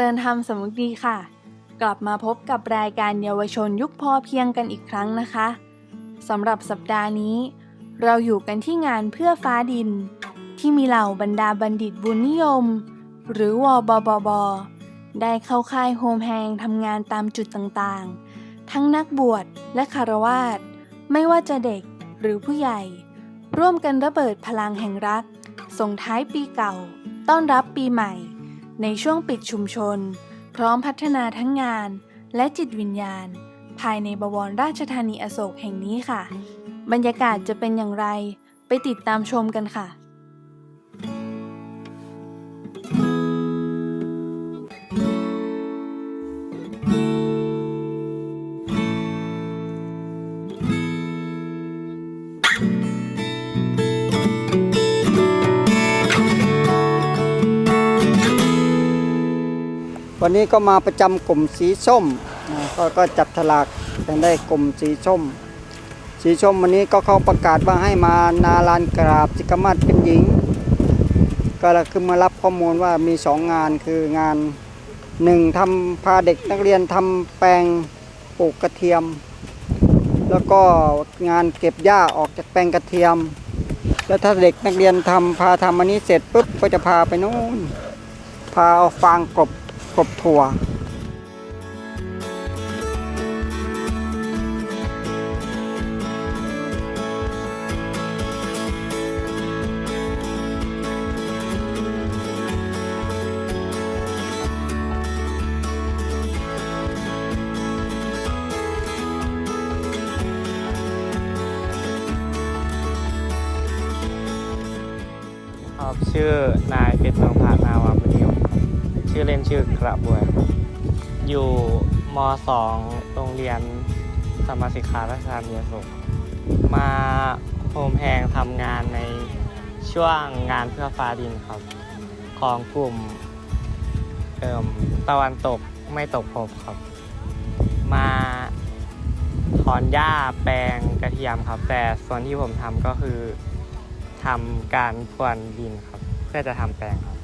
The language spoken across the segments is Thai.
ริญธรรมสำนึกดีค่ะ กลับมาพบกับรายการเยาวชนยุคพอเพียงกันอีกครั้งนะคะสำหรับสัปดาห์นี้ เราอยู่กันที่งานเพื่อฟ้าดิน ที่มีเหล่าบรรดาบัณฑิตบุญนิยม หรือวบบบได้เข้าค่ายโฮมแฮงทำงานตามจุดต่างๆ ทั้งนักบวชและคารวาสไม่ว่าจะเด็กหรือผู้ใหญ่ ร่วมกันระเบิดพลังแห่งรักส่งท้ายปีเก่า ต้อนรับปีใหม่ ในช่วงปิดชุมชน พร้อมพัฒนาทั้งงาน และจิตวิญญาณ ภายในบวรราชธานีอโศกแห่งนี้ค่ะ บรรยากาศจะเป็นอย่างไร ไปติดตามชมกันค่ะ วันนี้ก็มาประจำกลุ่มสีส้มก็ก็จับฉลากกันได้กลุ่มสีส้ม สีส้มวันนี้ก็เขาประกาศว่าให้มานาลานกราบสิกมาศเป็นหญิง ก็เลยคือมารับข้อมูลว่ามีสองงานคืองานหนึ่งทำพาเด็กนักเรียนทำแปลงปลูกกระเทียม แล้วก็งานเก็บหญ้าออกจากแปลงกระเทียม แล้วถ้าเด็กนักเรียนทำพาทำอันนี้เสร็จปุ๊บก็จะพาไปนู่นพาเอาฟางกบ กบถั่ว ชื่อเล่นชื่อกระบวยอยู่ม .2 โรงเรียนสมมาสิกขาราชธานีอโศมาโฮมแฮงทำงานในช่วงงานเพื่อฟ้าดินครับ ของกลุ่มเอ่มตะวันตกไม่ตกภพครับ มาถอนหญ้าแปลงกระเทียมครับ แต่ส่วนที่ผมทำก็คือทำการพรวนดินครับ เพื่อจะทำแปลงครับ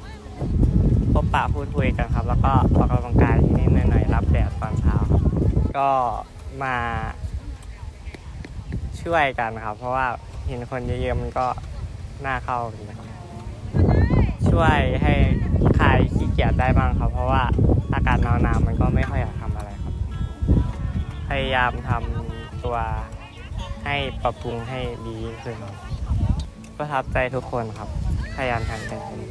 พบปะพูดคุยกันครับ แล้วก็ออกกำลังกายนิดหน่อยรับแดดตอนเช้าครับก็มาช่วยกันครับ เพราะว่าเห็นคนเยอะๆมันก็น่าเข้าดีนะครับช่วยให้คลายขี้เกียจได้บ้างครับ เพราะว่าอากาศหนาวๆมันก็ไม่ค่อยอยากทำอะไรครับ พยายามทำตัวให้ปรับปรุงให้ดีขึ้นครับประทับใจทุกคนครับพยายามทำเต็มที่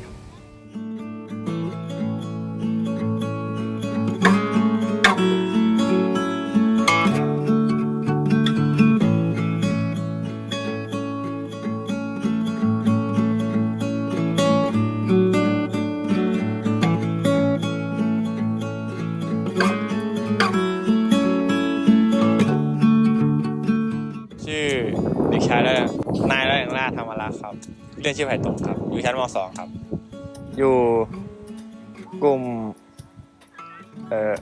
เรียนชื่อไผ่ตรงครับ อยู่ชั้นม .2 ครับ อยู่กลุ่ม เอ่อ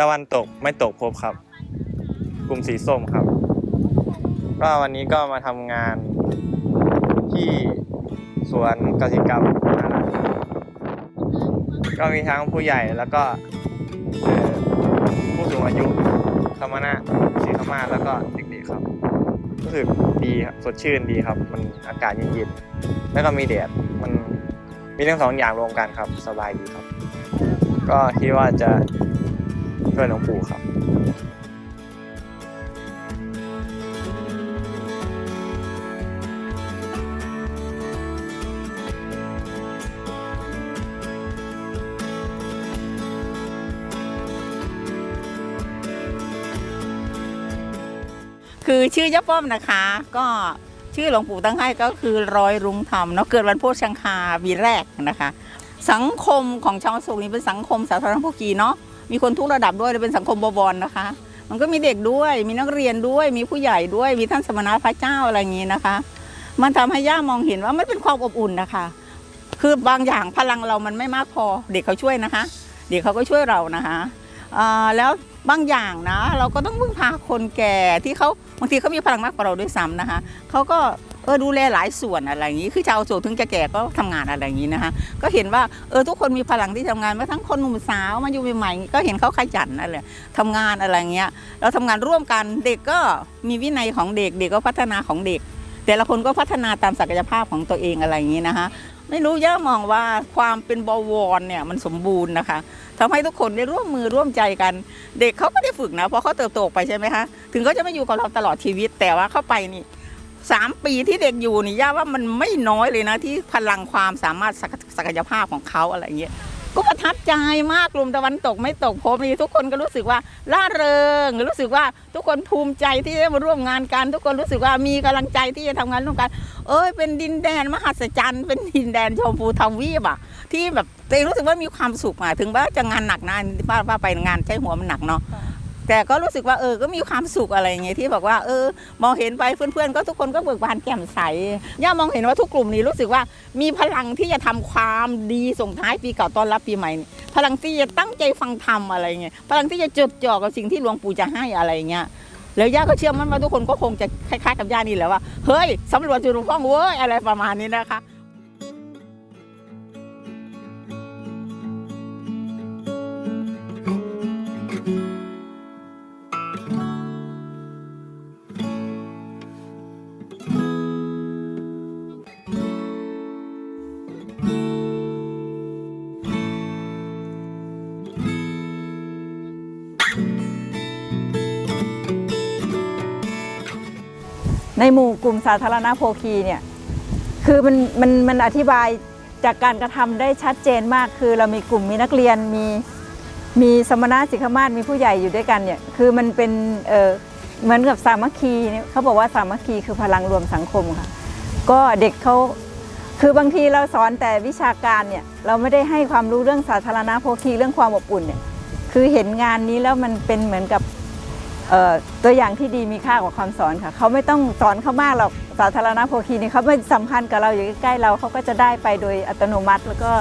ตะวันตกไม่ตกภพครับ กลุ่มสีส้มครับ ก็วันนี้ก็มาทำงานที่สวนกสิกรรมนานาก็มีทั้งผู้ใหญ่แล้วก็เอ่อผู้สูงอายุคมนาสีขมาแล้วก็เด็ก รู้สึกดีครับสดชื่นดีครับ มันอากาศเย็นๆแล้วก็มีแดดมันมีทั้งสองอย่างรวมกันครับ สบายดีครับ ก็คิดว่าจะช่วยหลวงปู่ครับ คือชื่อย่าป้อมนะคะ ก็ชื่อหลวงปู่ตั้งให้ก็คือร้อยรุงธรรมเนาะเกิดวันโพธิ์ชังคาวีแรกนะคะ สังคมของชาวสุขนี้เป็นสังคมสาธารณภคีเนาะมีคนทุกระดับด้วยและเป็นสังคมบวรนะคะ มันก็มีเด็กด้วยมีนักเรียนด้วยมีผู้ใหญ่ด้วยมีท่านสมณะพระเจ้าอะไรอย่างนี้นะคะ มันทำให้ย่ามองเห็นว่ามันเป็นความอบอุ่นนะคะ คือบางอย่างพลังเรามันไม่มากพอ เด็กเขาช่วยนะคะ เด็กเขาก็ช่วยเรานะคะแล้ว บางอย่างนะ เราก็ต้องพึ่งพาคนแก่ที่เขาบางทีเขามีพลังมากกว่าเราด้วยซ้ำนะคะเขาก็เออดูแลหลายส่วนอะไรอย่างนี้คือชาวโสดถึงจะแก่ก็ทำงานอะไรอย่างนี้นะคะก็เห็นว่าเออทุกคนมีพลังที่ทำงานมาทั้งคนหนุ่มสาวมาอยู่ใหม่ๆก็เห็นเขาขยันอะไรทำงานอะไรเงี้ยเราทำงานร่วมกันเด็กก็มีวินัยของเด็กเด็กก็พัฒนาของเด็ก แต่ละคนก็พัฒนาตามศักยภาพของตัวเองอะไรอย่างนี้นะคะ ไม่รู้ย่ามองว่าความเป็นบวรเนี่ยมันสมบูรณ์นะคะทำให้ทุกคนได้ร่วมมือร่วมใจกัน เด็กเขาก็ได้ฝึกนะเพราะเขาเติบโตไปใช่ไหมคะถึงเขาจะไม่อยู่กับเราตลอดชีวิต แต่ว่าเข้าไปนี่สามปีที่เด็กอยู่นี่ย่าว่ามันไม่น้อยเลยนะที่พลังความสามารถศักศักยภาพของเขาอะไรอย่างเงี้ย ก็ประทับใจมากกลุ่มตะวันตกไม่ตกพบนี่ทุกคนก็รู้สึกว่าล่าเริงรู้สึกว่าทุกคนภูมิใจที่ได้มาร่วมงานกัน ทุกคนรู้สึกว่ามีกำลังใจที่จะทำงานร่วมกัน เอ้ยเป็นดินแดนมหัศจรรย์เป็นดินแดนชมพูทวีปอะที่แบบตัวเองรู้สึกว่ามีความสุขมาถึงว่าจะงานหนักนะป้าป้าไปงานใช้หัวมันหนักเนาะ แต่ก็รู้สึกว่าเออก็มีความสุขอะไรอย่างเงี้ยที่บอกว่าเออ มองเห็นไปเพื่อนๆ ก็ทุกคนก็เบิกบานแจ่มใสย่ามองเห็นว่าทุกกลุ่มนี้รู้สึกว่ามีพลังที่จะทำความดีส่งท้ายปีเก่าต้อนรับปีใหม่ พลังที่จะตั้งใจฟังธรรมอะไรเงี้ยพลังที่จะจดจ่อกับสิ่งที่หลวงปู่จะให้อะไรเงี้ยแล้วย่าก็เชื่อมั่นว่าทุกคนก็คงจะคล้ายๆกับย่านี่แหละว่าเฮ้ยสำรวจจุดหลวงพ่อเว้ยอะไรประมาณนี้นะคะ ในหมู่กลุ่มสาธารณโภคีเนี่ยคือมันมันมันอธิบายจากการกระทำได้ชัดเจนมาก คือเรามีกลุ่มมีนักเรียนมีมีสมณะสิกขมาศมีผู้ใหญ่อยู่ด้วยกันเนี่ยคือมันเป็นเออเหมือนกับสามัคคีเนี่ยเขาบอกว่าสามัคคีคือพลังรวมสังคมค่ะ ก็เด็กเขาคือบางทีเราสอนแต่วิชาการเนี่ยเราไม่ได้ให้ความรู้เรื่องสาธารณโภคีเรื่องความอบอุ่นเนี่ยคือเห็นงานนี้แล้วมันเป็นเหมือนกับ ตัวอย่างที่ดีมีค่ากว่าคำสอนค่ะเขาไม่ต้องสอนเขามากหรอกสาธารณโภคีนี่เขาไม่สำคัญกับเราอยู่ใกล้ๆเราเขาก็จะได้ไปโดยอัตโนมัติ แล้วก็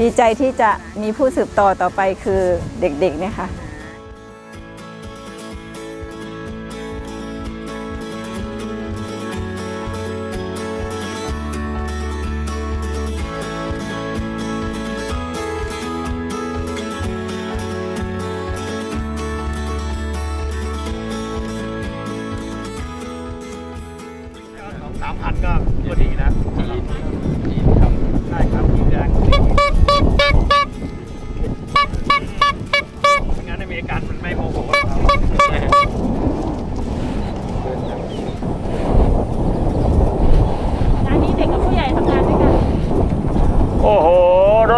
ดีใจที่จะมีผู้สืบต่อต่อไปคือเด็กๆเนี่ยค่ะ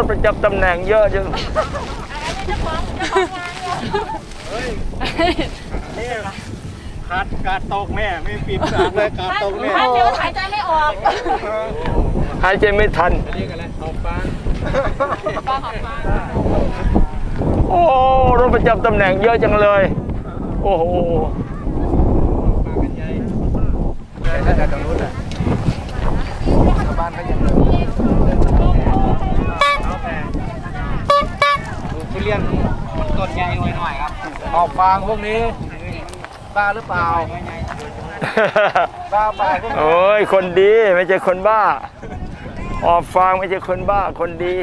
ถประจำตำแหน่งเยอะจังนี่ขาดการตกแน่ไม่ปิดปากเลยการตกแน่หายใจไม่ทันเรียกอะไรตกปลาโอ้รถประจำตำแหน่งเยอะจังเลย โอ้โหปลากันใหญ่แต่ถ้าตรงนู้นอะชาวบ้านก็ยังเอาแพงดูทุเรียนมันต้นใหญ่หน่อยๆครับออกฟางพวกนี้บ้าหรือเปล่าบ้าเปล่าพวกนี้โอ้ยคนดีไม่ใช่คนบ้าออกฟางไม่ใช่คนบ้าคนดี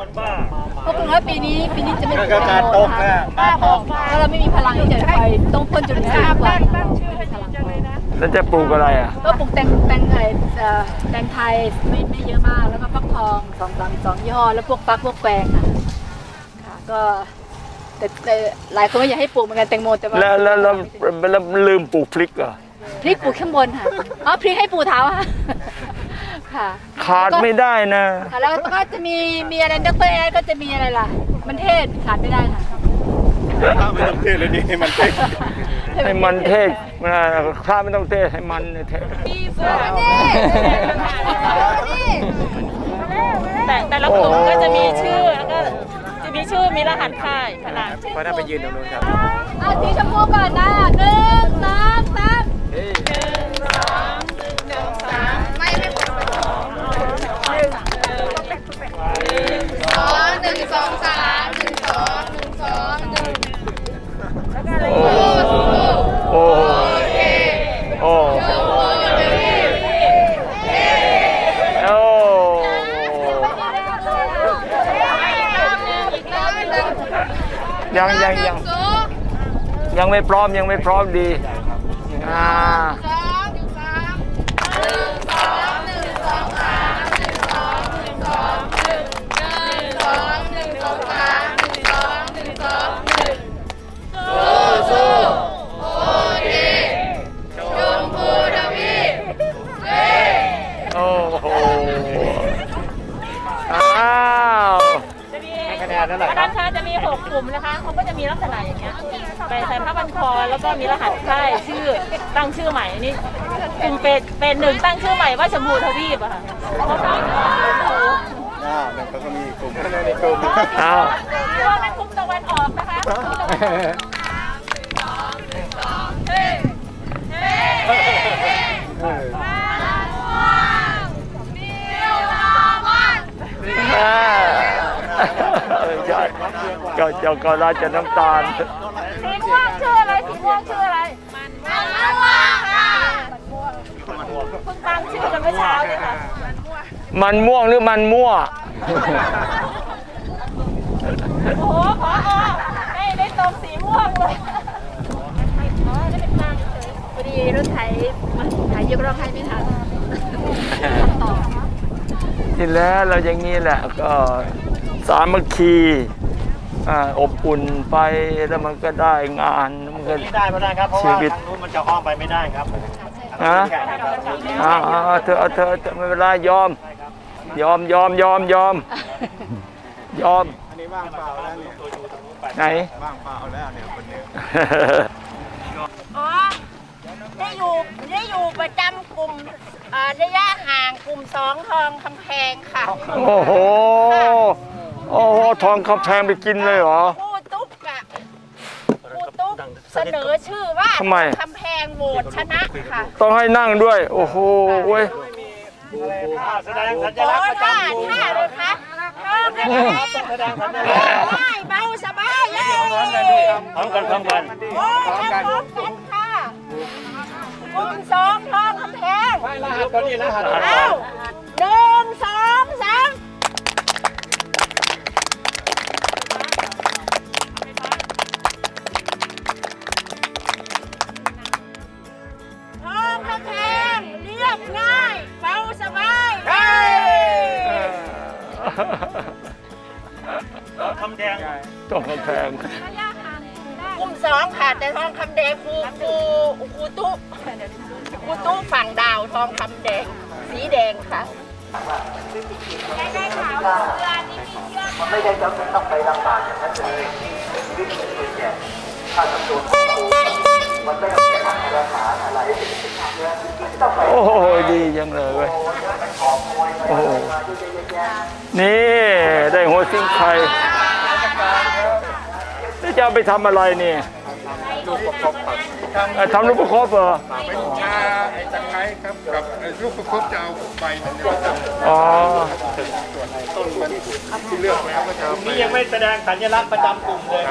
คนบ้าเพราะคุณว่าปีนี้ปีนี้จะไม่ก็การตกนะการตกเพราะเราไม่มีพลังที่จะไปต้องพ่นจุลินทรีย์กว่าไม่มีพลังพอแล้วจะปลูกอะไรอะ ก็ปลูกแตงแตงไทยเอ่อแตงไทยไม่ไม่เยอะมากแล้วก็ฟักทองสองสองสองยี่ห้อแล้วพวกฟักพวกแปลงค่ะค่ะ ก็แต่แต่หลายคนก็อยากให้ปลูกเหมือนกันแตงโมแต่ว่าแล้วแล้วแล้วแล้วลืมปลูกพริกเหรอพริกปลูกข้างบนค่ะอ๋อพริกให้ปูเท้าค่ะค่ะ ขาดไม่ได้นะ ค่ะแล้วก็จะมีมีอะไรดรแอดก็จะมีอะไรล่ะ มันเทศขาดไม่ได้ค่ะไม่ต้องเทศเลยดิให้มันเทศให้มันเทศนะข้าไม่ต้องเทศให้มันเทศแต่แต่ละกลุ่มก็จะมีชื่อแล้วก็จะ มีชื่อมีรหัสค่ายขนาดเพราะน่าไปยืนตรงนู้นครับเอาสีชมพูก่อนนะหนึ่งสองสามหนึ่งสองสามหนึ่งสองหนึ่งสองหนึ่งโอ้โอ้โอ้โอ้ ยังยังยังยังไม่พร้อมยังไม่พร้อมดีอ่าโลุ่มนะคะเขาก็จะมีลักษณะอย่างเงี้ยไปใส่ผ้าพันคอแล้วก็มีรหัสค่ายชื่อตั้งชื่อใหม่นี่กลุ่มเป็นเป็นหนึ่งตั้งชื่อใหม่ว่าชมพูทวีปอะค่ะเขาตั้งอ่านั่นเขาก็มีกลุ่มในกลุ่มอ้าวพวกนั้นกลุ่มตะวันออกนะคะกลุ่มตะวันออก อ่าใช่ เจ้าเจ้าก็ราชน้ำตาล สีม่วงชื่ออะไร สีม่วงชื่ออะไร มันม่วงค่ะมันม่วงเพิ่งตั้งชื่อกันเมื่อเช้าเลยค่ะ มันม่วงหรือมันมั่ว โอ้โหพอได้ได้ตรงสีม่วงเลยอ๋อได้เป็นกลางเฉยพอดีรถไถมาไถยกรอบให้ไม่ทันต่อที่แล้วเราอย่างนี้แหละก็สามัคคี อ่าอบอุ่นไปแล้วมันก็ได้งานมันก็ ไม่ได้ไม่ได้ครับ เพราะชีว่าวิต ทางนู้นมันจะอ้อมไปไม่ได้ครับฮะอ่าอ่าเอาเธอเอาเธอเอาเธอไม่เป็นไรยอม ยอมยอมยอมยอม ยอม อันนี้ว่างเปล่าแล้วเนี่ยไหน ว่างเปล่าแล้วเนี่ยคนนี้อ๋อได้อยู่ได้อยู่ประจำกลุ่มอ่าระยะห่างกลุ่มสองทองคำแพงค่ะ โอ้โห โอ้โหทองคำแพงไปกินเลยเหรอ ผู้ตุ๊กอะผู้ตุ๊กเสนอชื่อว่าทำไม คำแพงโหวตชนะค่ะต้องให้นั่งด้วย โอ้โหเว้ยแสดงสัญโอ้ลักษณ์ประท่าจำกลุ่มท่าเลยคะเออคำแพงแสดงสัญลักษณ์ได้เบาสบายเลยพร้อมกันพร้อมกันโอ้ทำพร้อมกันค่ะกลุ่มสองทองคำแพง ไม่รหัสตัวนี้รหัสเอ้าหนึ่งสอง คำแดงต้องคำแพงกลุ่มสองค่ะ แต่ทองคำแดงครูครูครูตุ๊ครูตุ๊ฝั่งดาวทองคำแดง สีแดงค่ะได้ข่าวเรือนี่มีเยอะไม่ได้จำเป็นต้องไปลำบากอย่างนั้นเลยชีวิตเป็นคนเนี่ยถ้าจำนวนมันไม่ต้องแก้ไขอะไรหาอะไรต้องไป โอ้โหดีจังเลยเว้ยโอ้โหนี่ ได้หัวซิงไข่แล้วจะเอาไปทำอะไรนี่เอ่อทำลูกประคบเหรอเป็นชาไอ้ตะไคร้ครับกับไอ้ลูกประคบจะเอาใบมันเนี่ยอ๋อต้นมันที่เลือกแล้วก็จะเอาไปนี่ยังไม่แสดงสัญลักษณ์ประจำกลุ่มเลย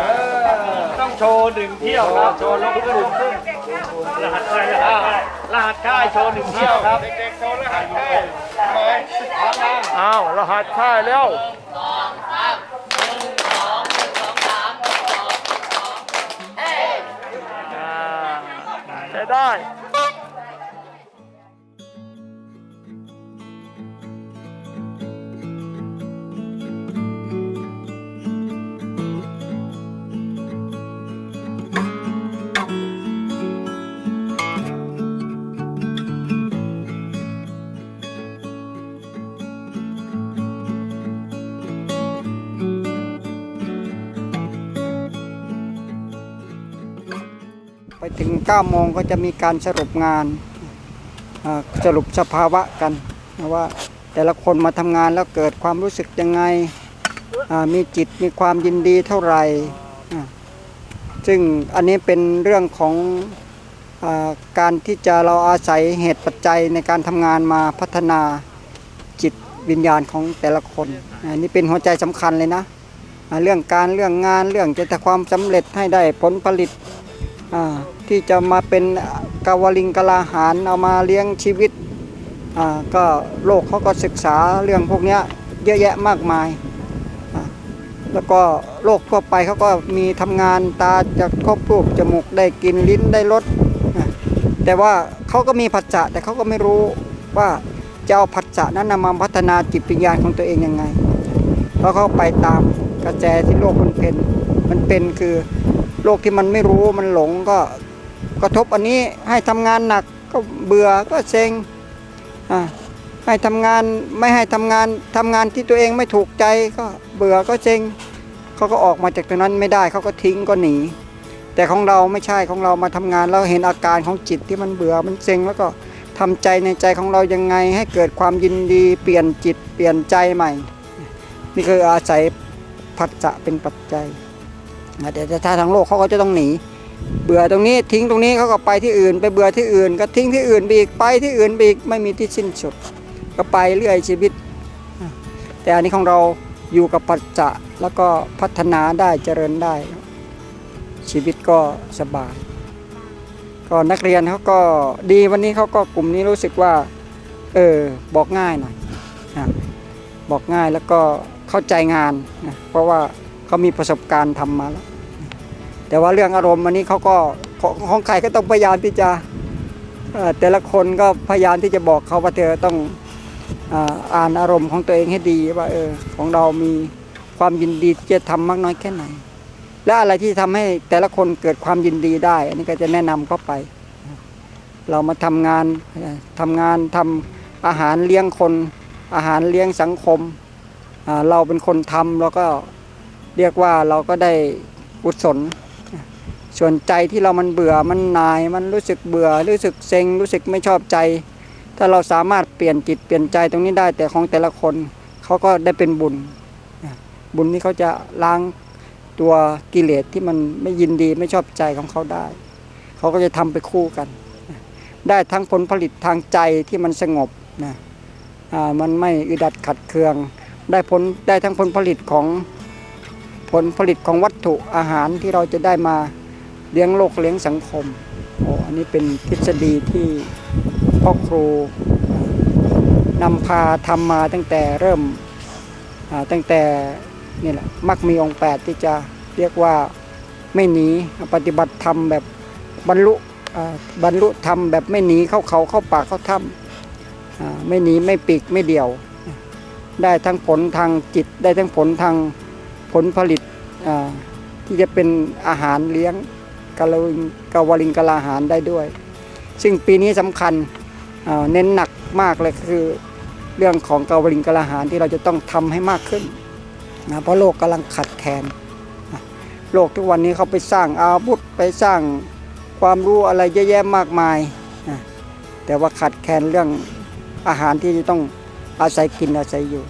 ต้องโชว์หนึ่งเที่ยวครับโชว์ลงกลุ่มรหัสค่ายรหัสค่าย รหัสค่ายโชว์หนึ่งเที่ยวครับ เด็กๆโชว์รหัสได้ไหมอ้าวรหัสค่ายแล้วอ่าใช้ได้ 9โมงก็จะมีการสรุปงานสรุปสภาวะกันนะว่าแต่ละคนมาทำงานแล้วเกิดความรู้สึกยังไงมีจิตมีความยินดีเท่าไหร่ซึ่งอันนี้เป็นเรื่องของอการที่จะเราอาศัยเหตุปัจจัยในการทำงานมาพัฒนาจิตวิญญาณของแต่ละคนอันนี้เป็นหัวใจสำคัญเลยนะเรื่องการเรื่องงานเรื่องจะทำความสำเร็จให้ได้ผลผลิต ที่จะมาเป็นกาวลิงกะลาหารเอามาเลี้ยงชีวิตก็โลกเขาก็ศึกษาเรื่องพวกนี้เยอะแยะมากมาย แล้วก็โลกทั่วไปเขาก็มีทำงานตาจะครบรูปจมูกได้กินลิ้นได้รสแต่ว่าเขาก็มีผัสสะแต่เขาก็ไม่รู้ว่าจะเอาผัสสะนั้นนำมาพัฒนาจิตวิญญาณของตัวเองยังไงเพราะเขาไปตามกระแสที่โลกมันเป็นมันเป็นคือ โลกที่มันไม่รู้มันหลงก็กระทบอันนี้ให้ทำงานหนักก็เบื่อก็เซ็งให้ทำงานไม่ให้ทำงานทำงานที่ตัวเองไม่ถูกใจก็เบื่อก็เซ็งเขาก็ออกมาจากตรงนั้นไม่ได้เขาก็ทิ้งก็หนี แต่ของเราไม่ใช่ของเรามาทำงานแล้วเห็นอาการของจิตที่มันเบื่อมันเซ็งแล้วก็ทำใจในใจของเรายังไงให้เกิดความยินดีเปลี่ยนจิตเปลี่ยนใจใหม่ นี่คืออาศัยผัสสะเป็นปัจจัย แต่ถ้าทางโลกเขาก็จะต้องหนี เบื่อตรงนี้ทิ้งตรงนี้เขาก็ไปที่อื่น ไปเบื่อที่อื่น ก็ทิ้งที่อื่นไปอีกไปที่อื่นไปอีกไม่มีที่สิ้นสุด ก็ไปเรื่อยชีวิต แต่อันนี้ของเราอยู่กับปัจจะแล้วก็พัฒนาได้เจริญได้ ชีวิตก็สบาย ก็นักเรียนเขาก็ดีวันนี้เขาก็กลุ่มนี้รู้สึกว่าเออบอกง่ายหน่อยนะบอกง่ายแล้วก็เข้าใจงานนะเพราะว่า เขามีประสบการณ์ทำมาแล้วแต่ว่าเรื่องอารมณ์อันนี้เขาก็ของของใครก็ต้องพยายามที่จะแต่ละคนก็พยายามที่จะบอกเขาว่าเธอต้องอ่านอารมณ์ของตัวเองให้ดีว่าเออของเรามีความยินดีที่จะทำมากน้อยแค่ไหน และอะไรที่ทำให้แต่ละคนเกิดความยินดีได้ อันนี้ก็จะแนะนำเข้าไป เรามาทำงานทำงานทำอาหารเลี้ยงคน อาหารเลี้ยงสังคม เราเป็นคนทำเราก็ เรียกว่าเราก็ได้กุศลส่วนใจที่เรามันเบื่อมันนายมันรู้สึกเบื่อ รู้สึกเซ็งรู้สึกไม่ชอบใจ ถ้าเราสามารถเปลี่ยนจิตเปลี่ยนใจตรงนี้ได้แต่ของแต่ละคนเขาก็ได้เป็นบุญ บุญนี้เขาจะล้างตัวกิเลสที่มันไม่ยินดีไม่ชอบใจของเขาได้ เขาก็จะทำไปคู่กัน ได้ทั้งผลผลิตทางใจที่มันสงบนะมันไม่อึดัดขัดเคือง ได้ผลได้ทั้งผลผลิตของ ผลผลิตของวัตถุอาหารที่เราจะได้มาเลี้ยงโลกเลี้ยงสังคมโอ้อันนี้เป็นทฤษฎีที่พ่อครูนำพาทำมาตั้งแต่เริ่มตั้งแต่นี่แหละมักมีองค์แปดที่จะเรียกว่าไม่หนีปฏิบัติธรรมแบบบรรลุบรรลุธรรมแบบไม่หนีเข้าเขาเข้าป่าเข้าถ้ำไม่หนีไม่ปีกไม่เดี่ยว ได้ทั้งผลทางจิตได้ทั้งผลทาง ผลผลิตที่จะเป็นอาหารเลี้ยงกะลาลิงกาวลิงกะลาอาหารได้ด้วย ซึ่งปีนี้สำคัญเน้นหนักมากเลยคือเรื่องของกาวลิงกะลาอาหารที่เราจะต้องทำให้มากขึ้นนะเพราะโลกกำลังขัดแคลนโลกทุกวันนี้เขาไปสร้างอาวุธไปสร้างความรู้อะไรเยอะแยะมากมายนะแต่ว่าขัดแคลนเรื่องอาหารที่จะต้องอาศัยกินอาศัยอยู่